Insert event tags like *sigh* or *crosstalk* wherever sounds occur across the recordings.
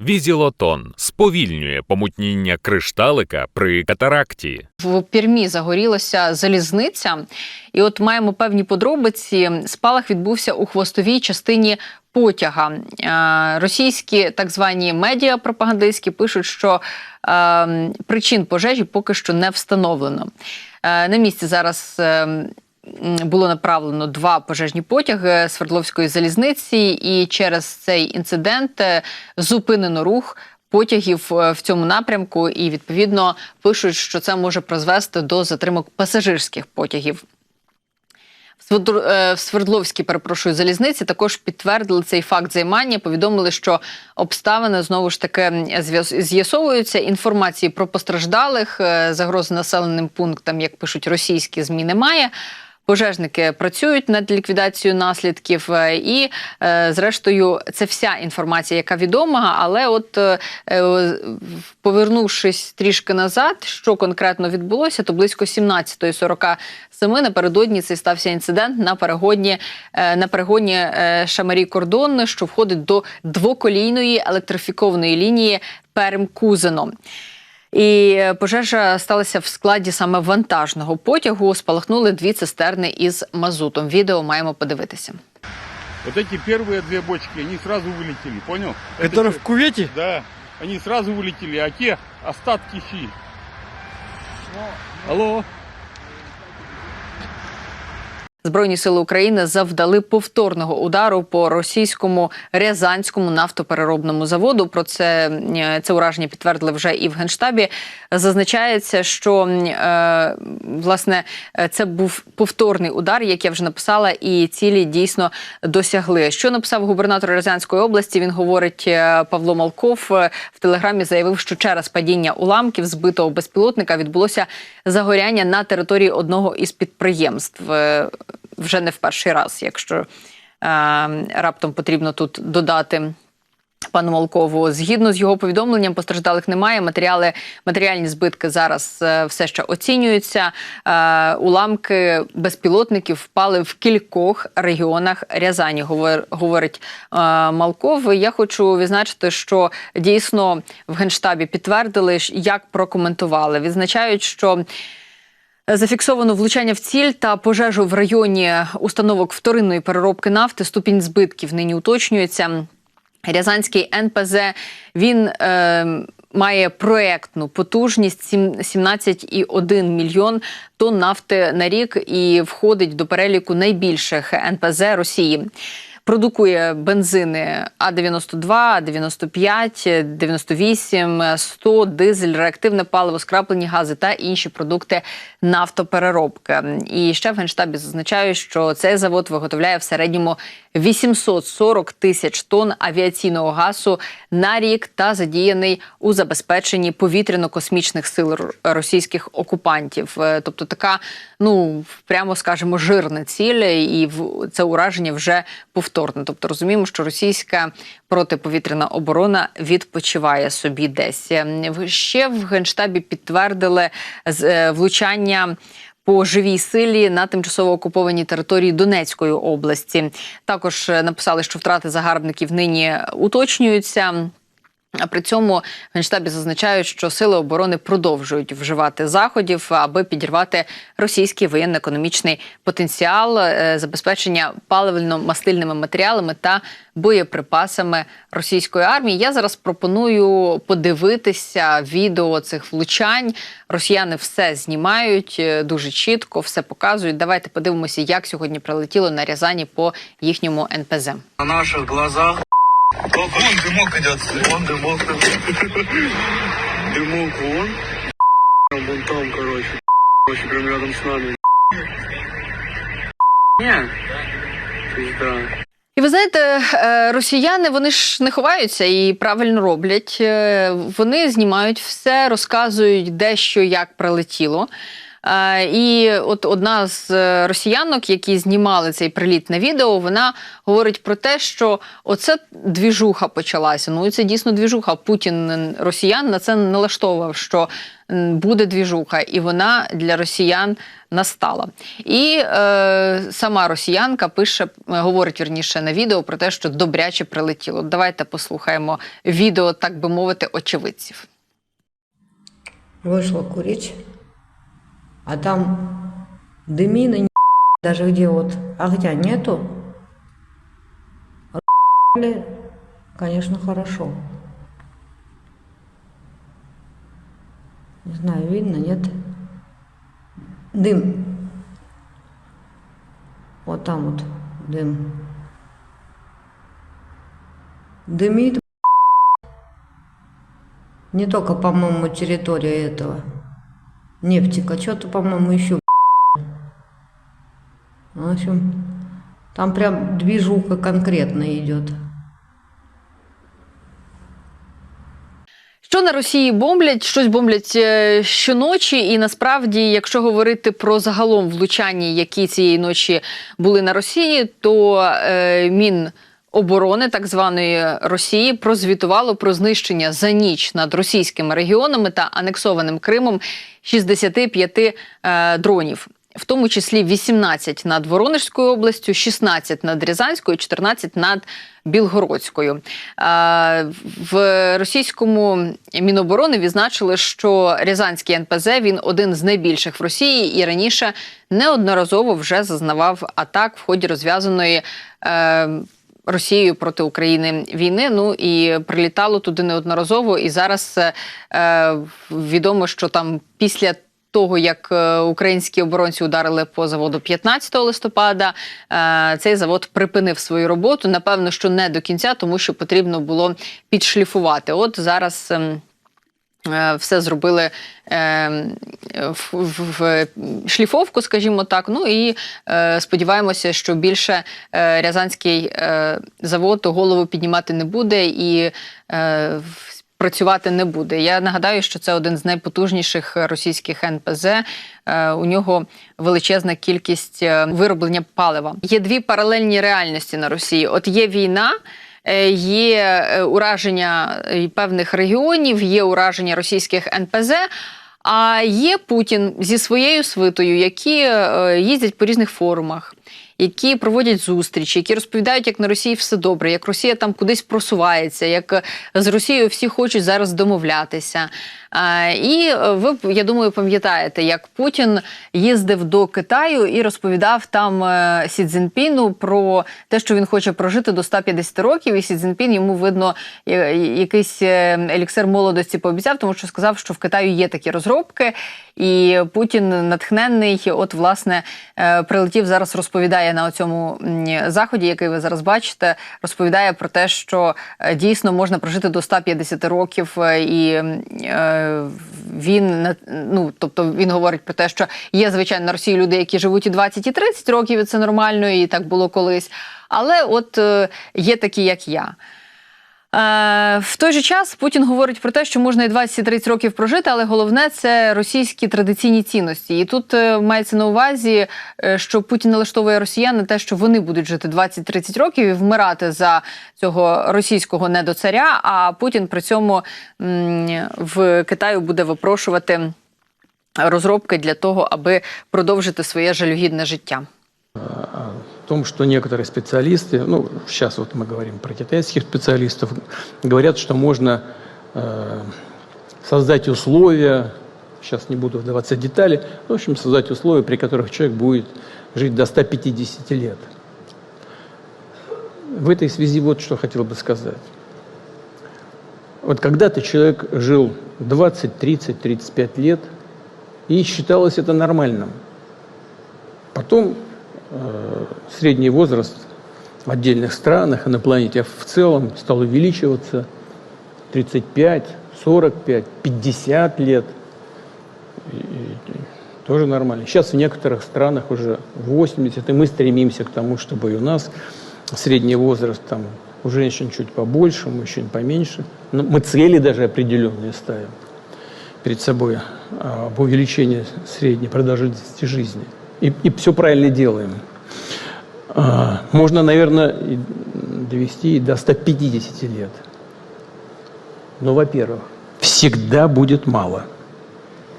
Візілотон сповільнює помутніння кришталика при катаракті. В Пермі загорілася залізниця, і от маємо певні подробиці. Спалах відбувся у хвостовій частині потяга. Е, Російські так звані медіа пропагандистські пишуть, що е, причин пожежі поки що не встановлено. Е, На місці зараз. Було направлено два пожежні потяги Свердловської залізниці, і через цей інцидент е, зупинено рух потягів е, в цьому напрямку, і відповідно пишуть, що це може призвести до затримок пасажирських потягів. В е, Свердловській, перепрошую, залізниці також підтвердили цей факт займання. Повідомили, що обставини знову ж таки з'ясовуються. Інформації про постраждалих, загрози населеним пунктам, як пишуть російські змі, немає. Пожежники працюють над ліквідацією наслідків, е, і, е, зрештою, це вся інформація, яка відома. Але, от е, повернувшись трішки назад, що конкретно відбулося, то близько 17.47 напередодні цей стався інцидент на перегоні на перегоні Шамарі Кордон, що входить до двоколійної електрифікованої лінії Перм-Кузино. І е, пожежа сталася в складі саме вантажного потягу. Спалахнули дві цистерни із мазутом. Відео маємо подивитися. Вот эти первые две бочки, они сразу вылетели, понял? Который Это- в кувете? Да, они сразу вылетели, а те остатки шли. Алло? Збройні сили України завдали повторного удару по російському рязанському нафтопереробному заводу. Про це е, це ураження підтвердили вже і в генштабі. Зазначається, що е, власне це був повторний удар, як я вже написала, і цілі дійсно досягли. Що написав губернатор Рязанської області? Він говорить е, Павло Малков е, в телеграмі. Заявив, що через падіння уламків збитого безпілотника відбулося загоряння на території одного із підприємств. Вже не в перший раз, якщо е, раптом потрібно тут додати. Пану Малкову, згідно з його повідомленням, постраждалих немає. Матеріали, матеріальні збитки зараз е, все ще оцінюються. Е, уламки безпілотників впали в кількох регіонах Рязані. говор- говорить Малков. Я хочу відзначити, що дійсно в генштабі підтвердили, як прокоментували. Відзначають, що Зафіксовано влучання в ціль та пожежу в районі установок вторинної переробки нафти. Ступінь збитків нині уточнюється. Рязанський НПЗ він е, має проектну потужність сім- 17,1 мільйон тонн нафти на рік і входить до переліку найбільших НПЗ Росії. Продукує бензини А92, А95, 98, 100, дизель, реактивне паливо, скраплені гази та інші продукти нафтопереробки. І ще в генштабі зазначають, що цей завод виготовляє в середньому 840 тисяч тонн авіаційного газу на рік та задіяний у забезпеченні повітряно-космічних сил російських окупантів. Е, Тобто така, ну прямо скажемо, жирна ціль, і це ураження вже повторне. Тобто розуміємо, що російська протиповітряна оборона відпочиває собі десь. Е, Ще в генштабі підтвердили е, влучання. По живій силі на тимчасово окупованій території Донецької області також е, написали, що втрати загарбників нині уточнюються. А при цьому в генштабі зазначають, що сили оборони продовжують вживати заходів, аби підірвати російський воєнно-економічний потенціал, е, забезпечення паливно-мастильними матеріалами та боєприпасами російської армії. Я зараз пропоную подивитися відео цих влучань. Росіяни все знімають е, дуже чітко, все показують. Давайте подивимося, як сьогодні прилетіло на Рязані по їхньому НПЗ. на наших глазах. Вон дымок идет. Вон дымок. *laughs* Дымок вон. Вон там, короче. Короче, прям рядом с нами. Не. Пизда. І ви знаєте, е, росіяни вони ж не ховаються і правильно роблять. Е, Вони знімають все, розказують де що як прилетіло. Е, І от одна з е, росіянок, які знімали цей приліт на відео, вона говорить про те, що оце двіжуха почалася. Ну це дійсно двіжуха. Путін росіян на це налаштовував, що буде двіжуха, і вона для росіян настала. І е, сама росіянка пише, говорить вірніше на відео про те, що добряче прилетіло. Давайте послухаємо відео, так би мовити, очевидців. Вышла курить, а там дымины, ни даже где вот огня нету. Конечно, хорошо. Не знаю, видно, нет? Дым. Вот там вот дым. Дымит. *laughs* Не только, по-моему, территория этого нефтика, что-то, по-моему, еще. В общем, там прям движуха конкретно идет. Що на Росії бомблять? Щось бомблять е, щоночі, і насправді, якщо говорити про загалом влучання, які цієї ночі були на Росії, то е, мін. Оборони так званої Росії прозвітувало про знищення за ніч над російськими регіонами та анексованим Кримом 65 е, дронів, в тому числі 18 над Воронежською областю, 16 над Рязанською, 14 над Білгородською. Е, В російському Міноборони відзначили, що Рязанський НПЗ він один з найбільших в Росії і раніше неодноразово вже зазнавав атак в ході розв'язаної. Е, Росією проти України війни. Ну і прилітало туди неодноразово. І зараз е, відомо, що там після. Того, як е, українські оборонці ударили по заводу 15 листопада, е, цей завод припинив свою роботу. Напевно, що не до кінця, тому що потрібно було підшліфувати. От зараз ем, е, все зробили е, в, шліфовку, скажімо так. Ну і е, сподіваємося, що більше е, Рязанський е, завод голову піднімати не буде і е, працювати не буде. Я нагадаю, що це один з найпотужніших російських НПЗ. Е, У нього величезна кількість е, вироблення палива. Є дві паралельні реальності на Росії. От є війна. Е, Є е, ураження е, певних регіонів, є ураження російських НПЗ, а є Путін зі своєю свитою, які їздять по різних форумах, які проводять зустрічі, які розповідають, як на Росії все добре, як Росія там кудись просувається, як е, з Росією всі хочуть зараз домовлятися. І е, ви, я думаю, пам'ятаєте, як Путін їздив до Китаю і розповідав там е, Сі Цзіньпіну про те, що він хоче прожити до 150 років, і Сі Цзіньпін йому видно якийсь еліксир молодості пообіцяв, тому що сказав, що в Китаї є такі розробки, і Путін натхненний, от власне прилетів зараз, розповідає на цьому заході, який ви зараз бачите, розповідає про те, що е, дійсно можна прожити до 150 років, е, і е, він ну, тобто він говорить про те, що є звичайно на Росії люди, які живуть і 20, і 30 років, і це нормально, і так було колись. Але от є такі, як я. Е, в той же час Путін говорить про те, що можна і 20 і 30 років прожити, але головне це російські традиційні цінності. І тут е, мається на увазі, е, що Путін налаштовує росіян на те, що вони будуть жити 20-30 років і вмирати за цього російського недоцаря. А Путін при цьому в Китаю буде випрошувати розробки для того, аби продовжити своє жалюгідне життя. Том, что некоторые специалисты, ну, сейчас вот мы говорим про китайских специалистов, говорят, что можно э, создать условия, сейчас не буду вдаваться в детали, в общем, создать условия, при которых человек будет жить до 150 лет. В этой связи вот что хотел бы сказать. Вот когда-то человек жил 20, 30, 35 лет, и считалось это нормальным. Потом средний возраст в отдельных странах и на планете в целом стал увеличиваться 35, 45, 50 лет. И- и тоже нормально. Сейчас в некоторых странах уже 80, и мы стремимся к тому, чтобы и у нас средний возраст там у женщин чуть побольше, у мужчин поменьше. Но мы цели даже определенные ставим. перед собой а, об увеличении средней продолжительности жизни. И, и все правильно делаем. А, Можно, наверное, довести до 150 лет. Но, во-первых, всегда будет мало.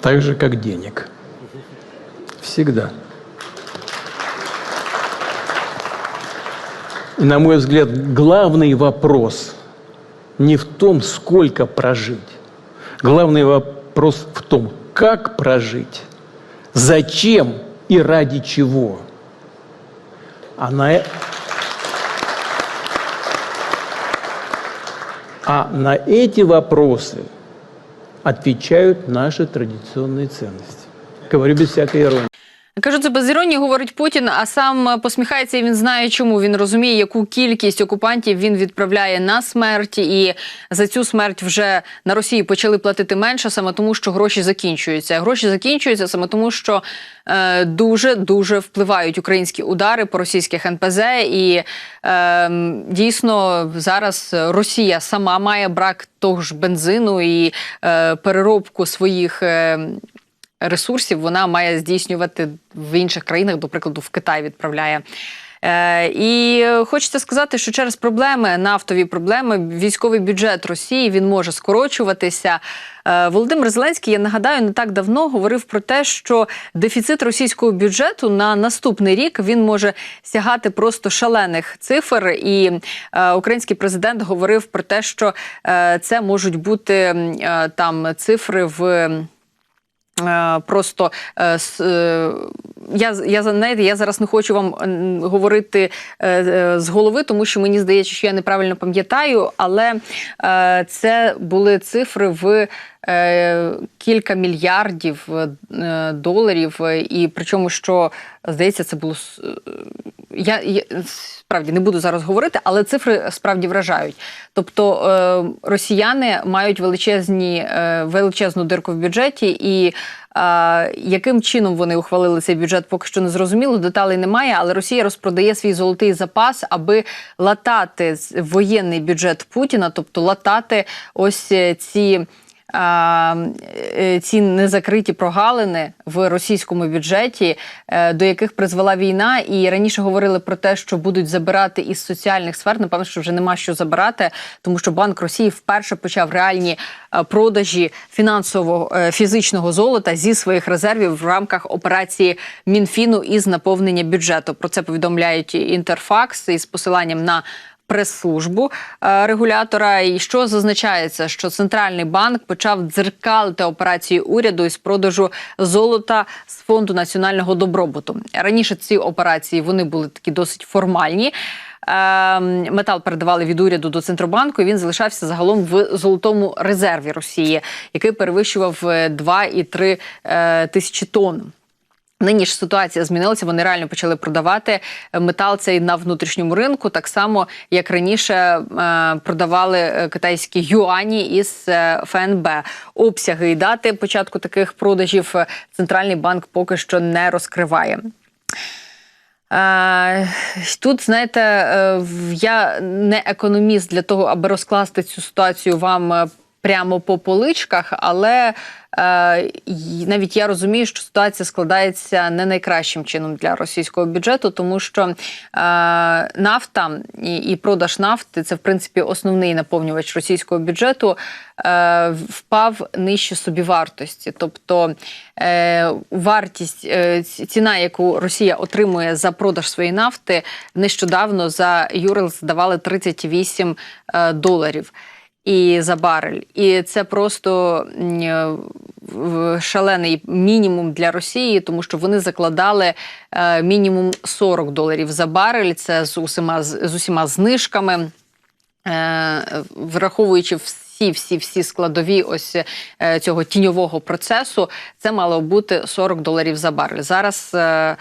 Так же, как денег. Всегда. И, на мой взгляд, главный вопрос не в том, сколько прожить. Главный вопрос в том, как прожить, зачем и ради чего. А на, э- а на эти вопросы отвечают наши традиционные ценности. Говорю без всякой иронии. Кажу, це без іронії, говорить Путін, а сам посміхається і він знає, чому він розуміє, яку кількість окупантів він відправляє на смерть, і за цю смерть вже на Росії почали платити менше, саме тому, що гроші закінчуються. Гроші закінчуються саме тому, що е, дуже дуже впливають українські удари по російських НПЗ, і е, дійсно зараз Росія сама має брак того ж бензину і е, переробку своїх. Е, ресурсів вона має здійснювати в інших країнах, до прикладу, в Китай відправляє. Е, і хочеться сказати, що через проблеми, нафтові проблеми, військовий бюджет Росії він може скорочуватися. Е, Володимир Зеленський, я нагадаю, не так давно говорив про те, що дефіцит російського бюджету на наступний рік він може сягати просто шалених цифр. І е, український президент говорив про те, що е, це можуть бути е, там цифри в. Е, Просто е, е, я, я знаєте, я зараз не хочу вам говорити з голови, тому що мені здається, що я неправильно пам'ятаю, але це були цифри в кілька мільярдів е, доларів. е, І причому, що здається, це було е, я, я справді не буду зараз говорити, але цифри справді вражають. Тобто е, росіяни мають величезні, е, величезну дирку в бюджеті, і е, яким чином вони ухвалили цей бюджет, поки що не зрозуміло. Деталей немає, але Росія розпродає свій золотий запас, аби латати воєнний бюджет Путіна, тобто латати ось е, ці. Е, Ці незакриті прогалини в російському бюджеті, е, до яких призвела війна, і раніше говорили про те, що будуть забирати із соціальних сфер. Напевно, що вже нема що забирати, тому що Банк Росії вперше почав реальні е, продажі фінансового фізичного золота зі своїх резервів в рамках операції Мінфіну із наповнення бюджету. Про це повідомляють Інтерфакс із посиланням на прес-службу е, регулятора. І що зазначається, що центральний банк почав дзеркалити операції уряду із продажу золота з фонду національного добробуту. Раніше ці операції вони були такі досить формальні. Е, Метал передавали від уряду до центробанку. і Він залишався загалом в золотому резерві Росії, який перевищував е, 2,3 е, тисячі тонн. Нині ж ситуація змінилася. Вони реально почали продавати метал цей на внутрішньому ринку, так само як раніше е, продавали е, китайські юані із е, ФНБ. Обсяги і дати початку таких продажів е, центральний банк поки що не розкриває. Е, Тут, знаєте, е, я не економіст для того, аби розкласти цю ситуацію вам е, прямо по поличках, але е, навіть я розумію, що ситуація складається не найкращим чином для російського бюджету, тому що е, нафта і, і продаж нафти це в принципі основний наповнювач російського бюджету. Е, впав нижче собівартості, тобто е, вартість е, ціна, яку Росія отримує за продаж своєї нафти, нещодавно за Юрел здавали 38 е, доларів. І за барель, і це просто е, шалений мінімум для Росії, тому що вони закладали е, мінімум 40 доларів за барель. Це з усіма з усіма знижками е, враховуючи всі, всі, всі складові ось цього тіньового процесу, це мало бути 40 доларів за барель. Зараз е,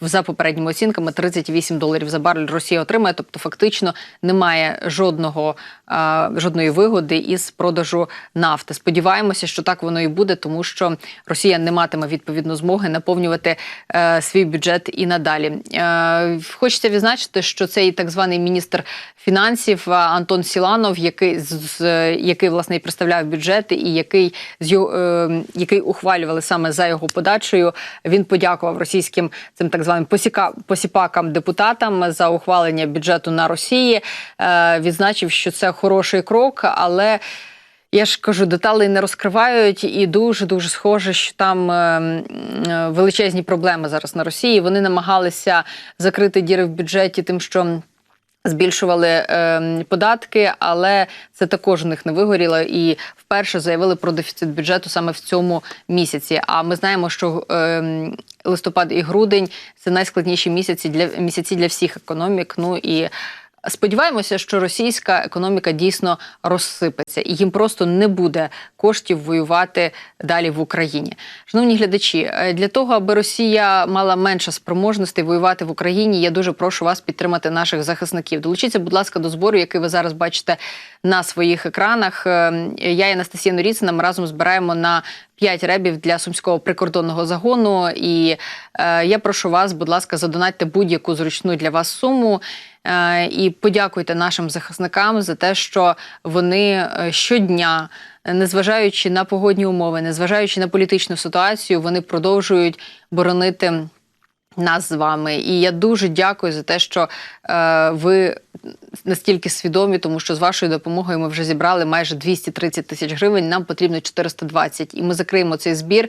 за попередніми оцінками 38 доларів за барель Росія отримає. Тобто, фактично немає жодного е, жодної вигоди із продажу нафти. Сподіваємося, що так воно і буде, тому що Росія не матиме відповідно змоги наповнювати е, свій бюджет і надалі. Е, хочеться відзначити, що цей так званий міністр фінансів е, Антон Сіланов, який з, який власне і представляв бюджети, і який з е, який ухвалювали саме за його подачею. Він подякував російським цим так званим посіка, посіпакам депутатам за ухвалення бюджету на Росії. Е, відзначив, що це хороший крок, але. Я ж кажу, деталей не розкривають, і дуже дуже схоже, що там е, м, е, величезні проблеми зараз на Росії. Вони намагалися закрити діри в бюджеті, тим, що збільшували е, податки, але це також у них не вигоріло. І вперше заявили про дефіцит бюджету саме в цьому місяці. А ми знаємо, що е, листопад і грудень це найскладніші місяці для місяці для всіх економік. Ну і Сподіваємося, що російська економіка дійсно розсипеться, і їм просто не буде коштів воювати далі в Україні. Шановні глядачі, е, для того, аби Росія мала менше спроможностей воювати в Україні, я дуже прошу вас підтримати наших захисників. Долучіться, будь ласка, до збору, який ви зараз бачите на своїх екранах. Е, Я і Анастасія Норіцина, ми разом збираємо на 5 ребів для сумського прикордонного загону. І е, я прошу вас, будь ласка, задонатьте будь-яку зручну для вас суму. Е, І подякуйте нашим захисникам за те, що вони е, щодня, незважаючи на погодні умови, незважаючи на політичну ситуацію, вони продовжують боронити нас з вами. І я дуже дякую за те, що е, ви настільки свідомі, тому що з вашою допомогою ми вже зібрали майже 230 тисяч гривень. Нам потрібно 420. І ми закриємо цей збір.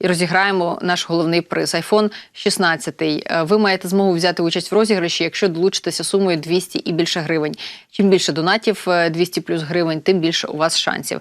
І розіграємо наш головний приз iPhone 16. Е, Ви маєте змогу взяти участь в розіграші, якщо долучитеся сумою 200 і більше гривень. Чим більше донатів е, 200 плюс гривень, тим більше у вас шансів.